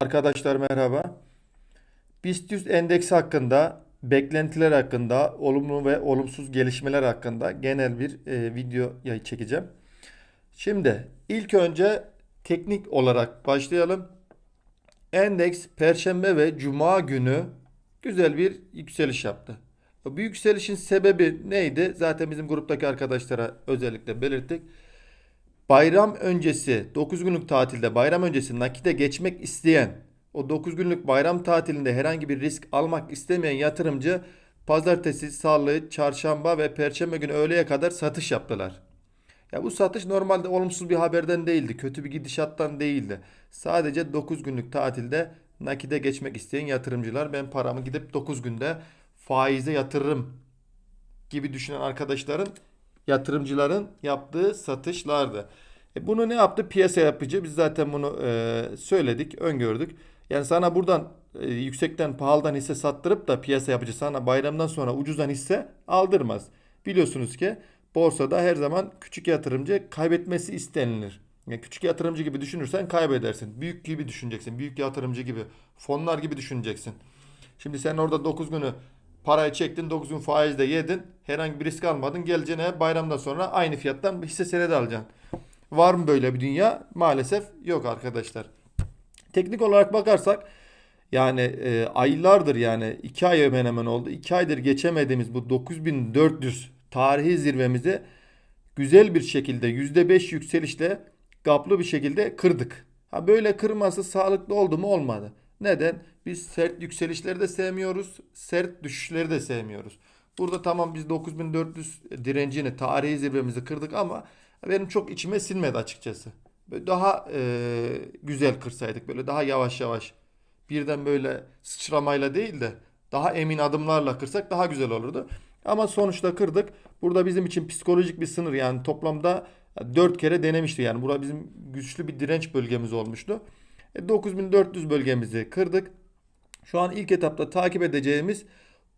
Arkadaşlar merhaba. BIST 100 endeksi hakkında, beklentiler hakkında, olumlu ve olumsuz gelişmeler hakkında genel bir e, video çekeceğim. Şimdi ilk önce teknik olarak başlayalım. Endeks Perşembe ve Cuma günü güzel bir yükseliş yaptı. Bu yükselişin sebebi neydi? Zaten bizim gruptaki arkadaşlara özellikle belirttik. Bayram öncesi 9 günlük tatilde bayram öncesi nakite geçmek isteyen o 9 günlük bayram tatilinde herhangi bir risk almak istemeyen yatırımcı pazartesi, salı, çarşamba ve perşembe günü öğleye kadar satış yaptılar. Ya bu satış normalde olumsuz bir haberden değildi. Kötü bir gidişattan değildi. Sadece 9 günlük tatilde nakide geçmek isteyen yatırımcılar ben paramı gidip 9 günde faize yatırırım gibi düşünen arkadaşların yatırımcıların yaptığı satışlardı. E bunu ne yaptı? Piyasa yapıcı. Biz zaten bunu e, söyledik, öngördük. Yani sana buradan e, yüksekten pahalıdan hisse sattırıp da piyasa yapıcı sana bayramdan sonra ucuzdan hisse aldırmaz. Biliyorsunuz ki borsada her zaman küçük yatırımcı kaybetmesi istenilir. Yani küçük yatırımcı gibi düşünürsen kaybedersin. Büyük gibi düşüneceksin. Büyük yatırımcı gibi, fonlar gibi düşüneceksin. Şimdi sen orada 9 günü parayı çektin, 9 gün faizle yedin. Herhangi bir risk almadın. Geleceğine bayramdan sonra aynı fiyattan hisse senedi alacaksın. Var mı böyle bir dünya? Maalesef yok arkadaşlar. Teknik olarak bakarsak yani e, aylardır yani 2 ay hemen hemen oldu. 2 aydır geçemediğimiz bu 9400 tarihi zirvemizi güzel bir şekilde %5 yükselişle gaplı bir şekilde kırdık. Ha böyle kırması sağlıklı oldu mu olmadı. Neden? Biz sert yükselişleri de sevmiyoruz, sert düşüşleri de sevmiyoruz. Burada tamam biz 9400 direncini, tarihi zirvemizi kırdık ama benim çok içime sinmedi açıkçası. Böyle daha e, güzel kırsaydık, böyle daha yavaş yavaş birden böyle sıçramayla değil de daha emin adımlarla kırsak daha güzel olurdu. Ama sonuçta kırdık. Burada bizim için psikolojik bir sınır yani toplamda 4 kere denemişti yani. Burada bizim güçlü bir direnç bölgemiz olmuştu. E, 9400 bölgemizi kırdık. Şu an ilk etapta takip edeceğimiz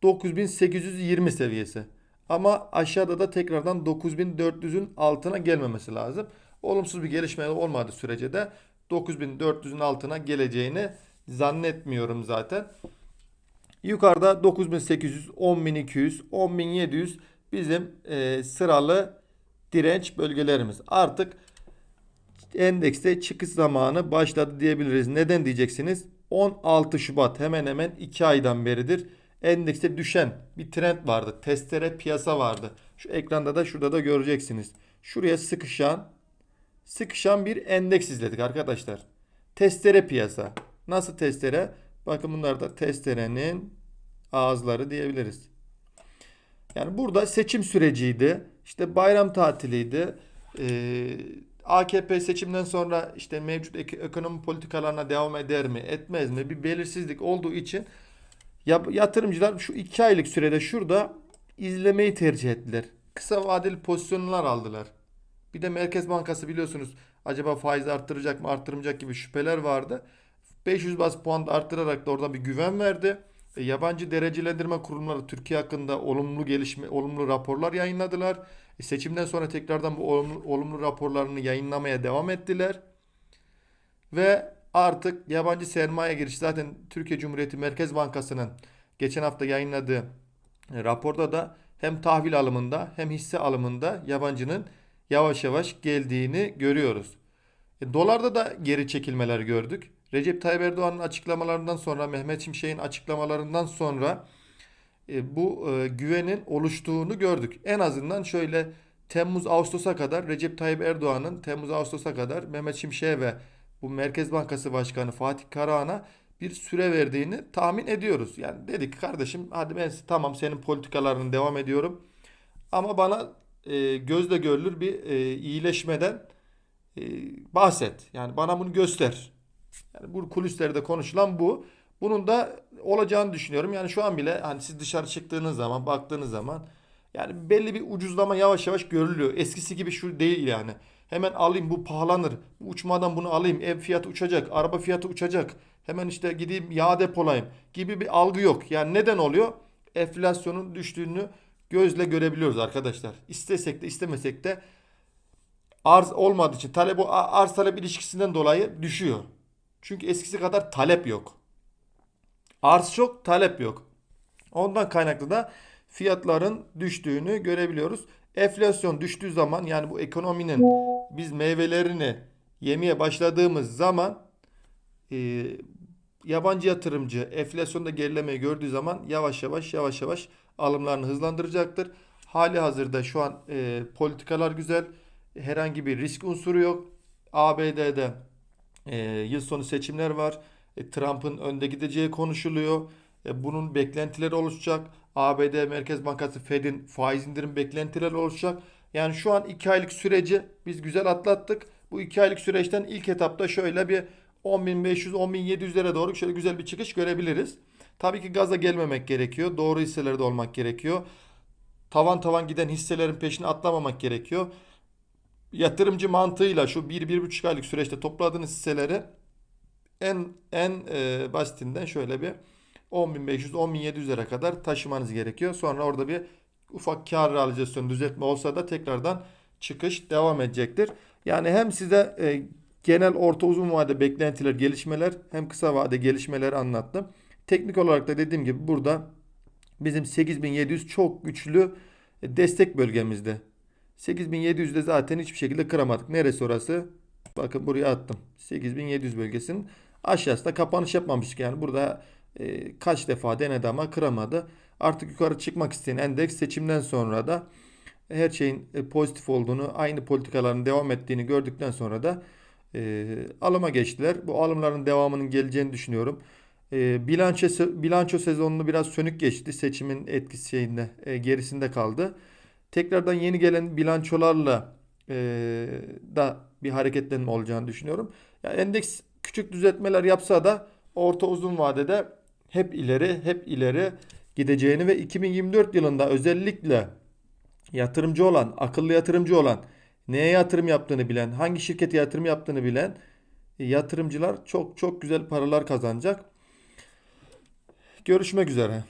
9820 seviyesi. Ama aşağıda da tekrardan 9400'ün altına gelmemesi lazım. Olumsuz bir gelişme olmadığı sürece de 9400'ün altına geleceğini zannetmiyorum zaten. Yukarıda 9800, 10200, 10700 bizim e, sıralı direnç bölgelerimiz. Artık endekste çıkış zamanı başladı diyebiliriz. Neden diyeceksiniz? 16 Şubat hemen hemen 2 aydan beridir endekste düşen bir trend vardı. Testere piyasa vardı. Şu ekranda da şurada da göreceksiniz. Şuraya sıkışan sıkışan bir endeks izledik arkadaşlar. Testere piyasa. Nasıl testere? Bakın bunlar da testerenin ağızları diyebiliriz. Yani burada seçim süreciydi. İşte bayram tatiliydi. Ee, AKP seçimden sonra işte mevcut ek- ekonomi politikalarına devam eder mi, etmez mi? Bir belirsizlik olduğu için ya- yatırımcılar şu iki aylık sürede şurada izlemeyi tercih ettiler. Kısa vadeli pozisyonlar aldılar. Bir de Merkez Bankası biliyorsunuz acaba faiz arttıracak mı arttırmayacak gibi şüpheler vardı. 500 bas puan arttırarak da orada bir güven verdi. E, yabancı derecelendirme kurumları Türkiye hakkında olumlu gelişme, olumlu raporlar yayınladılar. E, seçimden sonra tekrardan bu olumlu, olumlu raporlarını yayınlamaya devam ettiler. Ve artık yabancı sermaye girişi zaten Türkiye Cumhuriyeti Merkez Bankası'nın geçen hafta yayınladığı e, raporda da hem tahvil alımında hem hisse alımında yabancının yavaş yavaş geldiğini görüyoruz. E, dolarda da geri çekilmeler gördük. Recep Tayyip Erdoğan'ın açıklamalarından sonra, Mehmet Şimşek'in açıklamalarından sonra bu e, güvenin oluştuğunu gördük. En azından şöyle Temmuz Ağustos'a kadar Recep Tayyip Erdoğan'ın Temmuz Ağustos'a kadar Mehmet Şimşek'e ve bu Merkez Bankası Başkanı Fatih Karahan'a bir süre verdiğini tahmin ediyoruz. Yani dedik kardeşim hadi ben tamam senin politikalarını devam ediyorum. Ama bana e, gözle görülür bir e, iyileşmeden e, bahset. Yani bana bunu göster. Yani bu kulislerde konuşulan bu. Bunun da olacağını düşünüyorum. Yani şu an bile hani siz dışarı çıktığınız zaman, baktığınız zaman yani belli bir ucuzlama yavaş yavaş görülüyor. Eskisi gibi şu değil yani. Hemen alayım bu pahalanır. Uçmadan bunu alayım. Ev fiyatı uçacak, araba fiyatı uçacak. Hemen işte gideyim yağ depolayayım gibi bir algı yok. Yani neden oluyor? Enflasyonun düştüğünü gözle görebiliyoruz arkadaşlar. İstesek de istemesek de arz olmadığı için talep arz talep ilişkisinden dolayı düşüyor. Çünkü eskisi kadar talep yok. Arz çok, talep yok. Ondan kaynaklı da fiyatların düştüğünü görebiliyoruz. Enflasyon düştüğü zaman yani bu ekonominin biz meyvelerini yemeye başladığımız zaman e, yabancı yatırımcı enflasyonda gerilemeyi gördüğü zaman yavaş yavaş yavaş yavaş alımlarını hızlandıracaktır. Hali hazırda şu an e, politikalar güzel. Herhangi bir risk unsuru yok. ABD'de e, yıl sonu seçimler var. E, Trump'ın önde gideceği konuşuluyor. E, bunun beklentileri oluşacak. ABD Merkez Bankası Fed'in faiz indirim beklentileri oluşacak. Yani şu an 2 aylık süreci biz güzel atlattık. Bu 2 aylık süreçten ilk etapta şöyle bir 10.500-10.700'lere doğru şöyle güzel bir çıkış görebiliriz. Tabii ki gaza gelmemek gerekiyor. Doğru hisselerde olmak gerekiyor. Tavan tavan giden hisselerin peşine atlamamak gerekiyor. Yatırımcı mantığıyla şu 1-1,5 aylık süreçte topladığınız hisseleri en en e, basitinden şöyle bir 10.500-10.700'lere kadar taşımanız gerekiyor. Sonra orada bir ufak kar realizasyonu düzeltme olsa da tekrardan çıkış devam edecektir. Yani hem size e, genel orta uzun vade beklentiler, gelişmeler hem kısa vade gelişmeleri anlattım. Teknik olarak da dediğim gibi burada bizim 8700 çok güçlü e, destek bölgemizde. 8700'de zaten hiçbir şekilde kıramadık. Neresi orası? Bakın buraya attım. 8700 bölgesinin aşağısında kapanış yapmamıştık. Yani burada e, kaç defa denedi ama kıramadı. Artık yukarı çıkmak isteyen endeks seçimden sonra da her şeyin e, pozitif olduğunu, aynı politikaların devam ettiğini gördükten sonra da e, alıma geçtiler. Bu alımların devamının geleceğini düşünüyorum. E, bilanço, bilanço sezonunu biraz sönük geçti. Seçimin etkisi şeyinde e, gerisinde kaldı. Tekrardan yeni gelen bilançolarla e, da bir hareketlenme olacağını düşünüyorum. Yani endeks küçük düzeltmeler yapsa da orta uzun vadede hep ileri hep ileri gideceğini ve 2024 yılında özellikle yatırımcı olan, akıllı yatırımcı olan, neye yatırım yaptığını bilen, hangi şirkete yatırım yaptığını bilen yatırımcılar çok çok güzel paralar kazanacak. Görüşmek üzere.